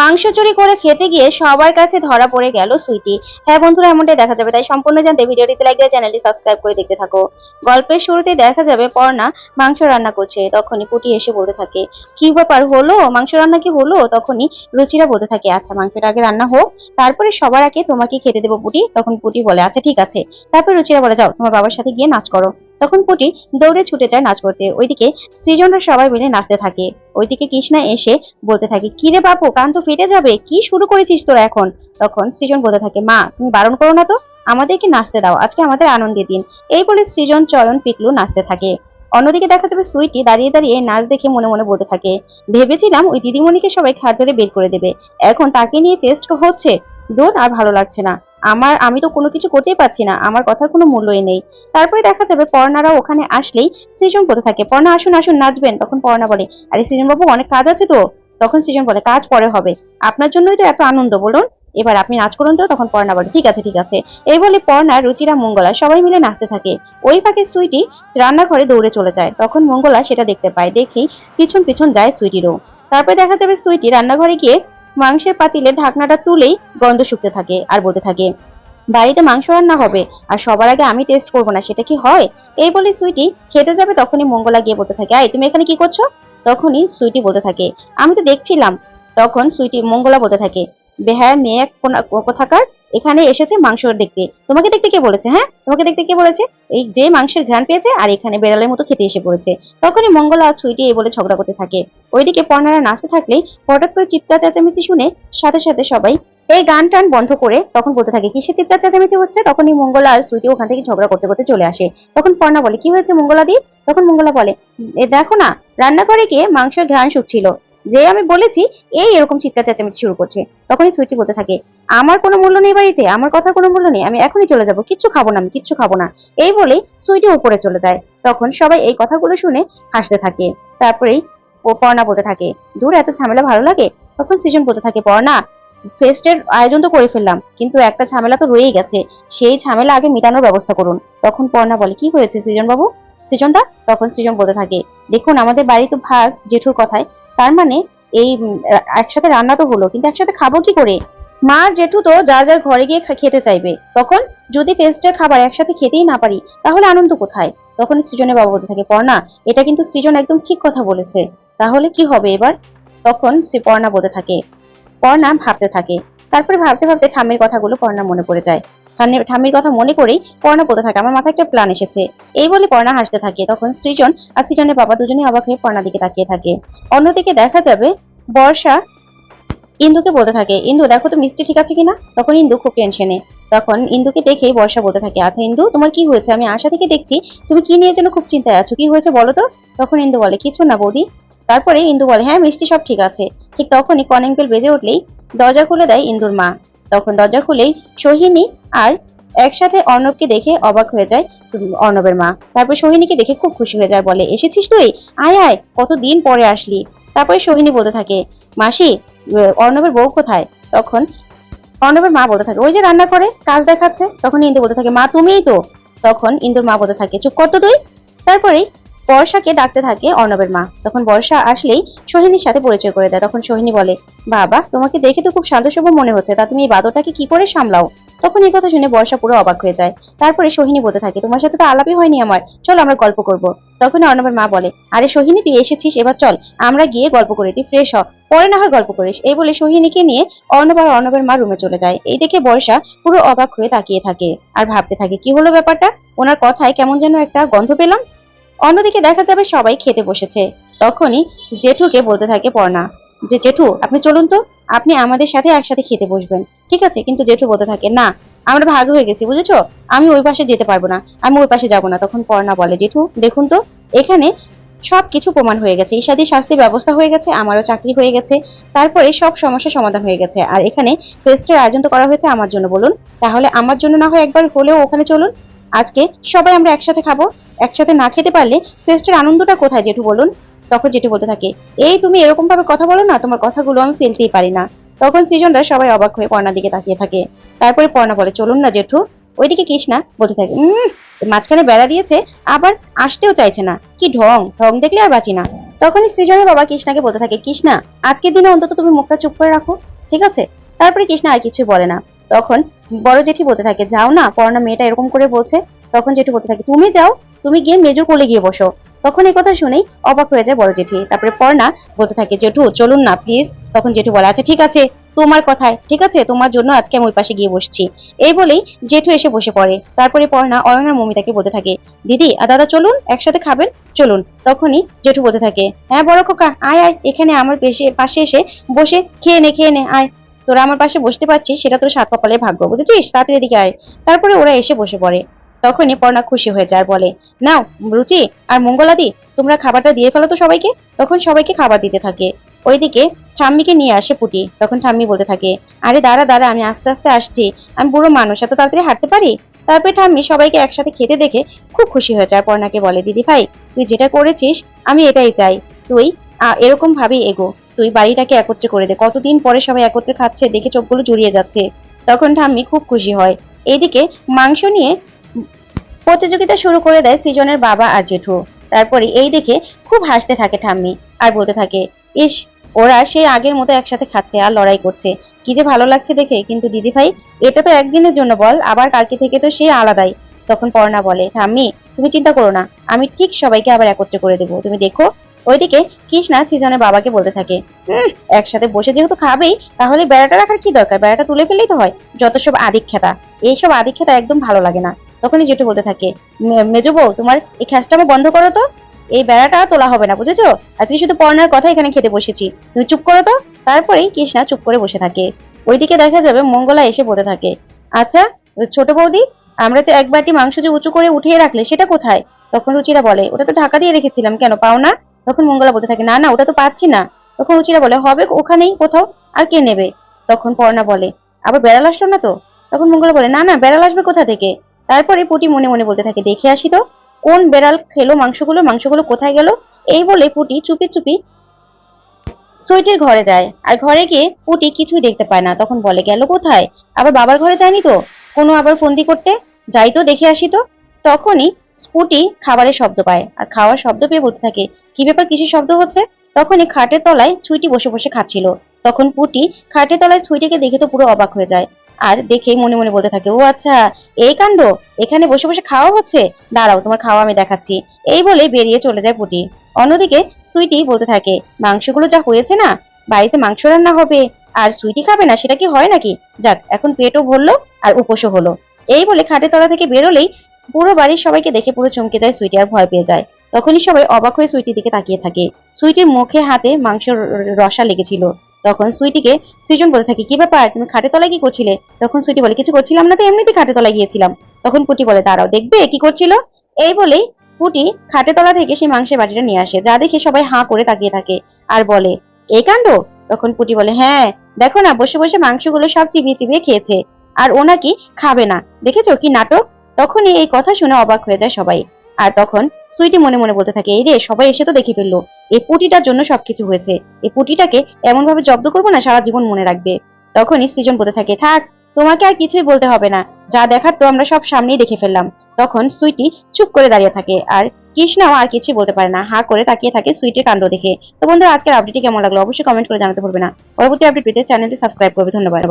মাংস চুরি করে খেতে গিয়ে সবার কাছে ধরা পড়ে গেল সুইটি। হ্যাঁ বন্ধুরা, এমনটাই দেখা যাবে। তাই সম্পূর্ণ জানতে ভিডিওটিতে লাইক দিয়ে চ্যানেলটি সাবস্ক্রাইব করে দেখতে থাকো। গল্পের শুরুতে দেখা যাবে পর্ণা মাংস রান্না করছে, তখনই পুটি এসে বলতে থাকে, কি ব্যাপার হলো? মাংস রান্না কি হলো? তখনই রুচিরা বলতে থাকে আচ্ছা মাংসটা আগে রান্না হোক, তারপরে সবার আগে তোমাকে খেতে দেবো পুটি। তখন পুটি বলে আচ্ছা ঠিক আছে। তারপর রুচিরা বলে, যাও, তোমার বাবার সাথে গিয়ে নাচ করো। তখন পুটি দৌড়ে ছুটে যায় নাচ করতে ওইদিকে সৃজনরা সবাই মিলে নাচতে থাকে। ওইদিকে কৃষ্ণা এসে বলতে থাকে, কি রে বাপু, কান তো ফেটে যাবে, কি শুরু করেছিস তোরা এখন? তখন সৃজন বলতে থাকে, মা, তুমি বারণ করো না তো, আমাদেরকে নাচতে দাও, আজকে আমাদের আনন্দের দিন। এই বলে সৃজন, চয়ন পিকলু নাচতে থাকে। অন্যদিকে দেখা যাবে সুইটি দাঁড়িয়ে দাঁড়িয়ে নাচ দেখে মনে মনে বলতে থাকে, ভেবেছিলাম ওই দিদিমণিকে সবাই খাট ধরে বের করে দেবে, এখন তাকে নিয়ে ফেস্ট হচ্ছে দূর আর ভালো লাগছে না। আমার, আমি তো কোনো কিছু করতেই পারছি না, আমার কথার কোনো মূল্যই নেই। তারপরে দেখা যাবে পর্ণারা ওখানে আসলেই সৃজন বলতে থাকে। পর্ণা, আসুন আসুন, নাচবেন, তখন পর্ণা বলে, আরে সৃজন বাবু অনেক কাজ আছে তো? তখন সৃজন বলে, কাজ পরে হবে। আপনার জন্যই তো এত আনন্দ, বলুন। এবার আপনি নাচ করুন তো, তখন পর্ণা বলে, ঠিক আছে ঠিক আছে। এই বলে পর্ণা, রুচিরা, মঙ্গলা সবাই মিলে নাচতে থাকে। ওই ফাঁকে সুইটি রান্নাঘরে দৌড়ে চলে যায়। তখন মঙ্গলা সেটা দেখতে পায় দেখি পিছন পিছন যায় সুইটিরও। তারপরে দেখা যাবে সুইটি রান্নাঘরে গিয়ে মাংসের পাতিলে ঢাকনাটা তুলেই গন্ধ শুকতে থাকে আর বলতে থাকে, বাড়িতে মাংস রান্না হবে আর সবার আগে আমি টেস্ট করব না, সেটা কি হয়? এই বলে সুইটি খেতে যাবে তখনই মঙ্গলা গিয়ে বলতে থাকে, আয়, তুমি এখানে কি করছ? তখনই সুইটি বলতে থাকে, আমি তো দেখছিলাম। তখন সুইটি মঙ্গলা বলতে থাকে, বেহায়া মেয়ে কোথাকার? এখানে এসেছে মাংস দেখতে তোমাকে দেখতে কে বলেছে হ্যাঁ? তোমাকে দেখতে কে বলেছে? এই যে মাংসের ঘ্রাণ পেয়েছে আর এখানে বেড়ালের মতো খেতে এসে পড়েছে। তখনই মঙ্গলা আর সুইটি এই বলে ঝগড়া করতে থাকে। ওইদিকে পর্ণারা নাচতে থাকলেই হঠাৎ করে চিৎকার চেঁচামেচি শুনে সাথে সাথে সবাই এই গান টান বন্ধ করে তখন বলতে থাকে কিসে চিৎকার চেঁচামেচি হচ্ছে? তখনই মঙ্গলা আর সুইটি ওখান থেকে ঝগড়া করতে করতে চলে আসে। তখন পর্ণা বলে, কি হয়েছে মঙ্গলা দি তখন মঙ্গলা বলে দেখো না, রান্নাঘরে গিয়ে মাংসের ঘ্রাণ শুকছিল যে আমি বলেছি, এই এরকম চিৎকার চেঁচামেচি শুরু করছে। তখনই সুইটি বলতে থাকে, আমার কোনো মূল্য নেই বাড়িতে, আমার কথার কোনো মূল্য নেই, আমি এখনই চলে যাব, কিচ্ছু খাব না আমি, কিচ্ছু খাব না। এই বলে সুইটি উপরে চলে যায়। তখন সবাই এই কথাগুলো শুনে হাসতে থাকে। তারপরেই ও পর্ণা বলতে থাকে দূর এত ঝামেলা ভালো লাগে? তখন সৃজন বলতে থাকে, পর্ণা, ফেস্টের আয়োজন তো করে ফেললাম, কিন্তু একটা ঝামেলা তো রয়েই গেছে, সেই ঝামেলা আগে মেটানোর ব্যবস্থা করুন। তখন পর্ণা বলে, কি হয়েছে সৃজন বাবু সৃজন দা তখন সৃজন বলতে থাকে, দেখুন, আমাদের বাড়ি তো ভাগ জেঠুর কথায় তার মানে এই একসাথে রান্না তো হলো, কিন্তু একসাথে খাব কি করে? মা জেঠু তো যা যার ঘরে গিয়ে খেতে চাইবে। তখন যদি ফেস্টের খাবার একসাথে খেতেই না পারি, তাহলে আনন্দ কোথায়? তখন সৃজনের বাবা বলতে থাকে, পর্ণা, এটা কিন্তু সৃজন একদম ঠিক কথা বলেছে। তাহলে কি হবে এবার? তখন সে পর্ণা বলতে থাকে, পর্ণা ভাবতে থাকে। তারপরে ভাবতে ভাবতে ঠামের কথাগুলো পর্ণা মনে পড়ে যায়। ঠাম্মির কথা মনে করেই পর্ণা বলতে থাকে। আমার মাথায় একটা প্ল্যান এসেছে। এই বলে পর্ণা হাসতে থাকে। তখন সৃজন আর সৃজনের বাবা দুজনেই অবাক হয়ে পর্ণার দিকে তাকিয়ে থাকে। অন্যদিকে দেখা যাবে বর্ষা ইন্দুকে বলতে থাকে, ইন্দু, দেখো তো মিষ্টি ঠিক আছে কিনা? তখন ইন্দু খুব টেনশনে তখন ইন্দুকে দেখেই বর্ষা বলতে থাকে আচ্ছা ইন্দু, তোমার কি হয়েছে? আমি আশা থেকে দেখছি তুমি কি নিয়ে যেন খুব চিন্তায় আছো। কি হয়েছে বলো তো? তখন ইন্দু বলে, কিছু না বৌদি। তারপরে ইন্দু বলে হ্যাঁ মিষ্টি সব ঠিক আছে। ঠিক তখনই কলিং বেল বেজে উঠলেই দরজা খুলে দেয় ইন্দুর মা। তখন দরজা খুলেই সোহিনী আর একসাথে অর্ণবকে দেখে অবাক হয়ে যায় অর্ণবের মা। তারপর সোহিনীকে দেখে খুব খুশি হয়ে যায়, বলে, এসেছিস তুই? আয় আয়, কতদিন পরে আসলি? তারপরে সোহিনী বলতে থাকে, মাসি অর্ণবের বউ কোথায়? তখন অর্ণবের মা বলতে থাকে, ওই যে রান্না করে কাজ দেখাচ্ছে। তখন ইন্দু বলতে থাকে, মা, তুমিই তো? তখন ইন্দুর মা বলতে থাকে, চুপ কর তো তুই। তারপরেই বর্ষাকে ডাকতে থাকে অর্ণবের মা। তখন বর্ষা আসলেই সোহিনীর সাথে পরিচয় করে দেয়। তখন সোহিনী বলে, বাবা, তোমাকে দেখে তো খুব শান্তসভ্য মনে হচ্ছে। তা তুমি এই বাদরটাকে কি করে সামলাও? তখন এই কথা শুনে বর্ষা পুরো অবাক হয়ে যায়। তারপরে সোহিনী বলতে থাকে, তোমার সাথে তো আলাপই হয়নি আমার। চলো আমরা গল্প করব। তখন অর্ণবের মা বলে, আরে সোহিনী, তুই এসেছিস? এবার চল, আমরা গিয়ে গল্প করি তুই ফ্রেশ হ। পরে না হয় গল্প করিস। এই বলে সোহিনীকে নিয়ে অর্ণব আর অর্ণবের মা রুমে চলে যায়। এই দেখে বর্ষা পুরো অবাক হয়ে তাকিয়ে থাকে আর ভাবতে থাকে, কি হলো ব্যাপারটা? ওনার কথায় কেমন যেন একটা গন্ধ পেলাম। অন্যদিকে দেখা যাবে সবাই খেতে বসেছে। তখনই জেঠুকে বলতে থাকে পর্ণা যে, জেঠু, আপনি চলুন তো, আপনি আমাদের সাথে একসাথে খেতে বসবেন। ঠিক আছে? কিন্তু জেঠু বলতে থাকে, না, আমরা ভাগ হয়ে গেছি, বুঝেছ? আমি ওই পাশে যেতে পারব না, আমি ওই পাশে যাব না। তখন পর্ণা বলে, জেঠু, দেখুন তো, এখানে সব কিছু প্রমাণ হয়ে গেছে। ঈশাদি শাস্তির ব্যবস্থা হয়ে গেছে, আমারও চাকরি হয়ে গেছে, তারপরে সব সমস্যার সমাধান হয়ে গেছে। আর এখানে ফেস্টের আয়োজন তো করা হয়েছে আমার জন্য, বলুন। তাহলে আমার জন্য না হয় একবার হলেও ওখানে চলুন আজকে সবাই আমরা একসাথে খাব, একসাথে না খেতে পারলে ফেস্টের আনন্দটা কোথায় জেঠু বলুন? তখন জেঠু বলতে থাকে, এই তুমি এরকম ভাবে কথা বলো না, তোমার কথাগুলো আমি ফেলতেই পারি না। তখন সৃজনরা সবাই অবাক হয়ে পর্ণার দিকে তাকিয়ে থাকে। তারপরে পর্ণা বলে, চলুন না জেঠু। ওইদিকে কৃষ্ণা বলতে থাকে, উম, মাঝখানে বেড়া দিয়েছে, আবার আসতেও চাইছে না। কি ঢং ঢং দেখলে আর বাঁচি না। তখনই সৃজনের বাবা কৃষ্ণাকে বলতে থাকে, কৃষ্ণা, আজকের দিনে অন্তত তুমি মুখটা চুপ করে রাখো, ঠিক আছে? তারপরে কৃষ্ণা আর কিছুই বলে না। তখন বড় জেঠি বলতে থাকে, যাও না, পড়না মেয়েটা এরকম করে বলছে। তখন জেঠু বলতে থাকে, তুমি যাও, তুমি গিয়ে মেজর কোলে গিয়ে বসো। তখন এই কথা শুনেই অবাক হয়ে যায় বড় জেঠি। তারপরে পর্ণা বলতে থাকে, জেঠু, চলুন না প্লিজ তখন জেঠু বলে আচ্ছা ঠিক আছে, তোমার কথায়, ঠিক আছে, তোমার জন্য আজকে আমি ওই পাশে গিয়ে বসছি। এই বলেই জেঠু এসে বসে পড়ে। তারপরে পর্ণা অয়নার মমিতাকে বলতে থাকে, দিদি আর দাদা চলুন, একসাথে খাবেন, চলুন। তখনই জেঠু বলতে থাকে হ্যাঁ বড় খোকা, আয় আয়, এখানে আমার পাশে এসে বসে, খেয়ে নে খেয়ে নে, আয়। তোরা আমার পাশে বসতে পারছিস, সেটা তোর সাত কপালের ভাগ্য, বুঝেছিস? তাড়াতাড়ি এদিকে আয়। তারপরে ওরা এসে বসে পড়ে। তখনই পর্ণা খুশি হয়ে যায় আর বলে, নাও, রুচি আর মঙ্গলাদি, তোমরা খাবারটা দিয়ে ফেলো তো সবাইকে? তখন সবাইকে খাবার দিতে থাকে। ওইদিকে ঠাম্মিকে নিয়ে আসে পুটি। তখন ঠাম্মি বলতে থাকে, আরে দাঁড়া দাঁড়া, আমি আস্তে আস্তে আসছি। আমি বুড়ো মানুষ, এত তাড়াতাড়ি হাঁটতে পারি? তারপরে ঠাম্মি সবাইকে একসাথে খেতে দেখে খুব খুশি হয়ে যায়। পর্ণাকে বলে, দিদি ভাই, তুই যেটা করেছিস, আমি এটাই চাই। তুই এরকম ভাবেই এগো। তুই বাড়িটাকে একত্রে করে দে। কতদিন পরে সবাই একত্রে খাচ্ছে, দেখে চোখগুলো জুড়িয়ে যাচ্ছে। তখন ঠাম্মি খুব খুশি হয়। এইদিকে মাংস নিয়ে প্রতিযোগিতা শুরু করে দেয় সৃজনের বাবা আর জেঠু। তারপরে এই দেখে খুব হাসতে থাকে ঠাম্মি আর বলতে থাকে, ইস, ওরা সেই আগের মতো একসাথে খাচ্ছে আর লড়াই করছে। কি যে ভালো লাগছে দেখে। কিন্তু দিদি ভাই এটা তো একদিনের জন্য বল, আবার কালকে থেকে তো সে আলাদাই। তখন পর্ণা বলে, ঠাম্মি, তুমি চিন্তা করো না। আমি ঠিক সবাইকে আবার একত্রে করে দেবো। তুমি দেখো ওইদিকে কৃষ্ণা সৃজনের বাবাকে বলতে থাকে হুম একসাথে বসে যেহেতু খাবেই, তাহলে বেড়াটা রাখার কি দরকার? বেড়াটা তুলে ফেললেই তো হয়, যত সব আদিক খেতা এইসব আদিক খেতা একদম ভালো লাগে না। তখনই জেঠু বলতে থাকে, "মে- মেজো বউ, তোমার এই খ্যাসটামো বন্ধ করো তো। এই বেড়াটা তোলা হবে না, বুঝেছ? আজকে শুধু পড়নার কথা এখানে খেতে বসেছি। তুমি চুপ করো তো। তারপরেই কৃষ্ণা চুপ করে বসে থাকে। ওইদিকে দেখা যাবে মঙ্গলা এসে বলতে থাকে আচ্ছা ছোট বৌদি, আমরা যে এক বাটি মাংস যে উঁচু করে উঠিয়ে রাখলে সেটা কোথায়? তখন রুচিরা বলে, ওটা তো ঢাকা দিয়ে রেখেছিলাম, কেন পাও না তখন মঙ্গলা বলতে থাকে, না না, ওটা তো পাচ্ছি না। তখন রুচিরা বলে, হবে ওখানেই কোথাও, আর কে নেবে? তখন পর্ণা বলে, আবার বেড়াল আসলো না তো? তখন মঙ্গলা বলে, না না, বেড়াল আসবে কোথা থেকে? তারপরে পুটি মনে মনে বলতে থাকে, দেখে আসি তো, কোন বেড়াল খেলো মাংসগুলো মাংসগুলো কোথায় গেল? এই বলে পুটি চুপি চুপি সুইটির ঘরে যায়, আর ঘরে গিয়ে পুটি কিছুই দেখতে পায় না। তখন বলে, গেল কোথায়? আবার বাবার ঘরে যায়নি তো? কোনো আবার ফন্দি করতে? যাই তো, দেখে আসি তো। তখনই স্পুটি খাবারের শব্দ পায়। আর খাওয়ার শব্দ পেয়ে বলতে থাকে, কি ব্যাপার, কিসের শব্দ হচ্ছে? তখনই খাটের তলায় ছুইটি বসে বসে খাচ্ছিল। তখন পুটি খাটের তলায় ছুইটিকে দেখে তো পুরো অবাক হয়ে যায়। আর দেখে মনে মনে বলতে থাকে, ও আচ্ছা এই কাণ্ড? এখানে বসে বসে খাওয়া হচ্ছে? দাঁড়াও, তোমার খাওয়া আমি দেখাচ্ছি। এই বলে বেরিয়ে চলে যায় পুটি। অন্যদিকে সুইটি বলতে থাকে, মাংসগুলো যা হয়েছে না, বাড়িতে মাংস রান্না হবে। আর সুইটি খাবে না, সেটা কি হয় নাকি? যাক, এখন পেটও ভরলো আর উপোসও হলো। এই বলে খাটের তলা থেকে বেরোলেই পুরো বাড়ির সবাইকে দেখে পুরো চমকে যায় সুইটি আর ভয় পেয়ে যায়। তখনই সবাই অবাক হয়ে সুইটির দিকে তাকিয়ে থাকে। সুইটির মুখে হাতে মাংস রসা লেগেছিল। তখন সুইটিকে, সৃজন বলতে থাকে, কি ব্যাপার? তুমি খাটে তলায় কি করছিলে? তখন সুইটি বলে, কিছু করছিলাম না তো এমনিতে খাটে তলায় গিয়েছিলাম। তখন পুটি বলে, দাঁড়াও, দেখবে? কি করছিল? এই বলেই পুটি খাটে তলা থেকে সেই মাংসের বাটিটা নিয়ে আসে, যা দেখে সবাই হাঁ করে তাকিয়ে থাকে আর বলে, এই কাণ্ড? তখন পুটি বলে হ্যাঁ দেখো না, বসে বসে মাংসগুলো সব চিবিয়ে চিবিয়ে খেয়েছে, আর ও নাকি খাবে না। দেখেছ কি নাটক? তখনই এই কথা শুনে অবাক হয়ে যায় সবাই। আর তখন সুইটি মনে মনে বলতে থাকে, এই রে, সবাই এসে তো দেখে ফেলল। এই পুটিটার জন্য সবকিছু হয়েছে। এই পুটিটাকে এমন ভাবে জব্দ করব না, সারা জীবন মনে রাখবে। তখনই সৃজন বলতে থাকে, থাক, তোমাকে আর কিছুই বলতে হবে না। যা দেখার তো আমরা সব সামনেই দেখে ফেললাম। তখন সুইটি চুপ করে দাঁড়িয়ে থাকে, আর কৃষ্ণাও আর কিছুই বলতে পারে না। হা করে তাকিয়ে থাকে সুইটের কাণ্ড দেখে। তো বন্ধুরা, আজকের আপডেটটি কেমন লাগল অবশ্যই কমেন্ট করে জানাতে পারবে না। পরবর্তী আপডেট পেতে চ্যানেলটি সাবস্ক্রাইব করবে। ধন্যবাদ।